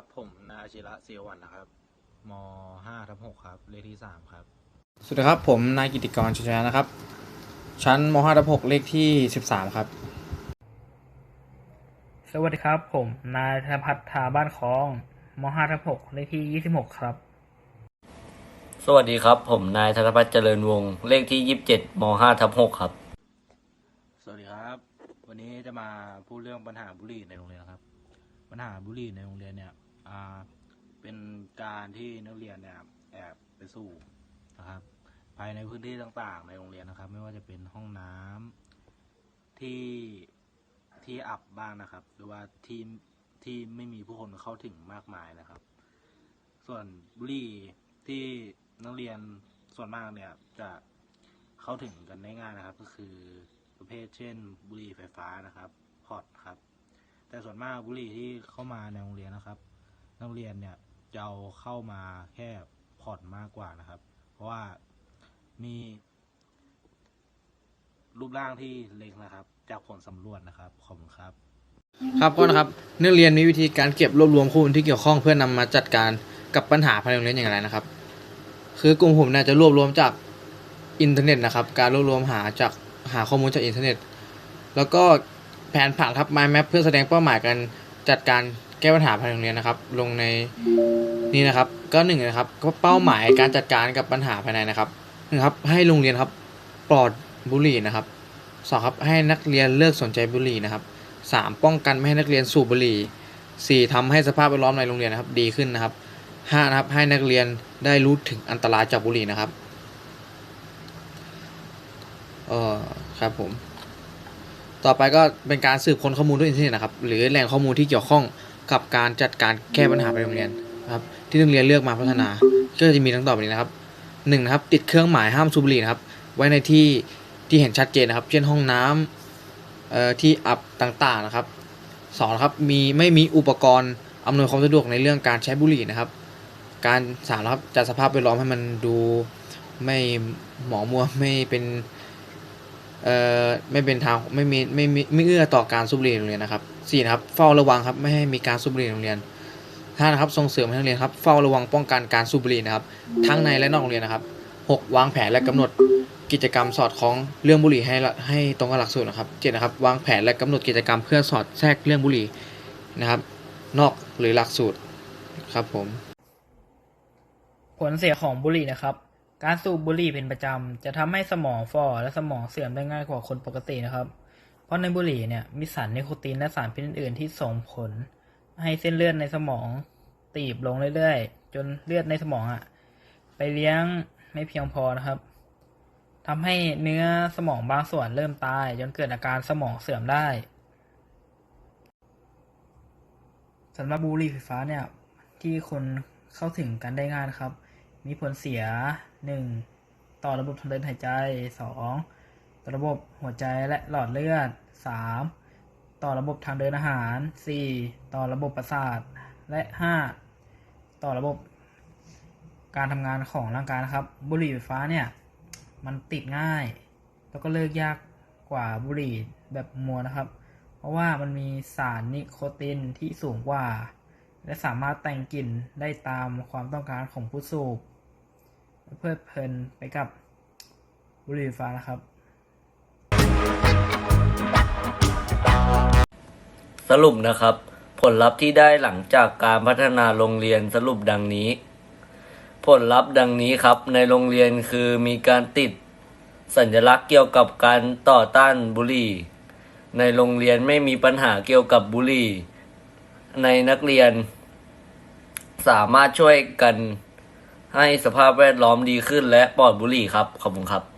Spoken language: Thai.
ครับ ผมนายอาชิระเสียวันนะครับม5ทับ6ครับ เลขที่ 3 ครับ สวัสดีครับ ผมนายกิติกรชัยชนะนะครับ ชั้นม5ทับ6เลขที่ 13 ครับ สวัสดีครับ ผมนายธนพัฒน์ทาบ้านคลองม5ทับ6เลขที่ 26 ครับ สวัสดีครับ ผมนายธนพัฒน์เจริญวงศ์เลขที่ 27ม5ทับ6ครับ สวัสดีครับ วันนี้จะมาพูดเรื่องปัญหาบุหรี่ในโรงเรียนนะครับ ปัญหาบุหรี่ในโรงเรียนเนี่ย อ่าเป็นการที่นักเรียนเนี่ยแอบไปสูบนะครับ ภายในพื้นที่ต่างๆ ในโรงเรียนนะครับ ไม่ว่าจะเป็นห้องน้ำที่ที่อับบ้างนะครับ หรือว่าที่ที่ไม่มีผู้คนเข้าถึงมากมายนะครับ ส่วนบุหรี่ที่นักเรียนส่วนมากเนี่ยจะเข้าถึงกันได้ง่ายนะครับ ก็คือประเภทเช่น บุหรี่ไฟฟ้านะครับพอร์ตครับ แต่ส่วนมากบุหรี่ที่เข้ามาในโรงเรียนนะครับ นักเรียนเนี่ยจะเอาเข้ามาแค่พอร์ตมากกว่านะครับ เพราะว่ามี รูปร่างที่เล็กนะครับ จากผลสำรวจนะครับขอบคุณครับ ครับก็นะครับนักเรียนมีวิธีการเก็บรวบรวมข้อมูลที่เกี่ยวข้องเพื่อนำมาจัดการกับปัญหาภายในโรงเรียนอย่างไรนะครับ คือกลุ่มผมเนี่ยจะรวบรวมจากอินเทอร์เน็ตนะครับ การรวบรวมหาจากหาข้อมูลจากอินเทอร์เน็ต แล้วก็แผนผังครับ mind map เพื่อแสดงเป้าหมายการจัดการ แก้ปัญหาภายในโรงเรียนนะครับ ลงในนี่นะครับ ก็หนึ่งนะครับ ก็เป้าหมายการจัดการกับปัญหาภายในนะครับหนึ่งครับ ให้โรงเรียนครับปลอดบุหรี่นะครับสองครับให้นักเรียนเลิกสนใจบุหรี่นะครับสามป้องกันไม่ให้นักเรียนสูบบุหรี่สี่ทำให้สภาพแวดล้อมในโรงเรียนนะครับ ดีขึ้นนะครับห้านะครับให้นักเรียนได้รู้ถึงอันตรายจากบุหรี่นะครับเออครับผม ต่อไปก็เป็นการสืบค้นข้อมูลด้วยอินเทอร์เน็ตนะครับ หรือแหล่งข้อมูลที่เกี่ยวข้อง กับการจัดการแก้ปัญหาภายในโรงเรียนครับที่นักเรียนเลือกมาพัฒนา ก็จะมีทั้งต่อไปนี้นะครับหนึ่งนะครับติดเครื่องหมายห้ามสูบบุหรี่นะครับไว้ในที่ที่เห็นชัดเจนนะครับ เช่นห้องน้ำเอ่อที่อับต่างๆนะครับสองครับมีไม่มีอุปกรณ์อำนวยความสะดวกในเรื่องการใช้บุหรี่นะครับ การสามครับจัดสภาพแวดล้อมให้มันดูไม่หมองมัวไม่เป็น เอ่อไม่เป็นทางไม่มีไม่มีไม่เอื้อต่อการสูบบุหรี่ในโรงเรียนนะครับสี่นะครับเฝ้าระวังครับไม่ให้มีการสูบบุหรี่ในโรงเรียนห้านะครับส่งเสริมให้นักเรียนครับเฝ้าระวังป้องกันการสูบบุหรี่นะครับ ทั้งในและนอกโรงเรียนนะครับหกวางแผนและกำหนดกิจกรรมสอดคล้องเรื่องบุหรี่ให้ละให้ตรงกับหลักสูตรนะครับเจ็ดนะครับวางแผนและกำหนดกิจกรรมเพื่อสอดแทรกเรื่องบุหรี่นะครับ นอกหรือหลักสูตรครับผม ผลเสียของบุหรี่นะครับ การสูบบุหรี่เป็นประจำจะทำให้สมองฝ่อและสมองเสื่อมได้ง่ายกว่าคนปกตินะครับ เพราะในบุหรี่เนี่ยมีสารนิโคตินและสารพิษอื่นๆที่ส่งผล ให้เส้นเลือดในสมองตีบลงเรื่อยๆ จนเลือดในสมองอะไปเลี้ยงไม่เพียงพอนะครับทำให้เนื้อสมองบางส่วนเริ่มตาย จนเกิดอาการสมองเสื่อมได้สำหรับบุหรี่ไฟฟ้าเนี่ยที่คนเข้าถึงกันได้ง่ายครับ มีผลเสีย 1. ต่อระบบทางเดินหายใจ 2. ต่อระบบหัวใจและหลอดเลือด 3. ต่อระบบทางเดินอาหาร 4. ต่อระบบประสาท และ 5. ต่อระบบการทำงานของร่างกายนะครับ บุหรี่ไฟฟ้าเนี่ยมันติดง่าย แล้วก็เลิกยากกว่าบุหรี่แบบมวนนะครับ เพราะว่ามันมีสารนิโคตินที่สูงกว่า และสามารถแต่งกลิ่นได้ตามความต้องการของผู้สูบ เพลิดเพลินไปกับบุหรี่ไฟฟ้านะครับ สรุปนะครับ ผลลัพธ์ที่ได้หลังจากการพัฒนาโรงเรียนสรุปดังนี้ ผลลัพธ์ดังนี้ครับ ในโรงเรียนคือมีการติดสัญลักษณ์เกี่ยวกับการต่อต้านบุหรี่ ในโรงเรียนไม่มีปัญหาเกี่ยวกับบุหรี่ ในนักเรียน สามารถช่วยกัน ให้สภาพแวดล้อมดีขึ้นและปลอดบุหรี่ครับ ขอบคุณครับ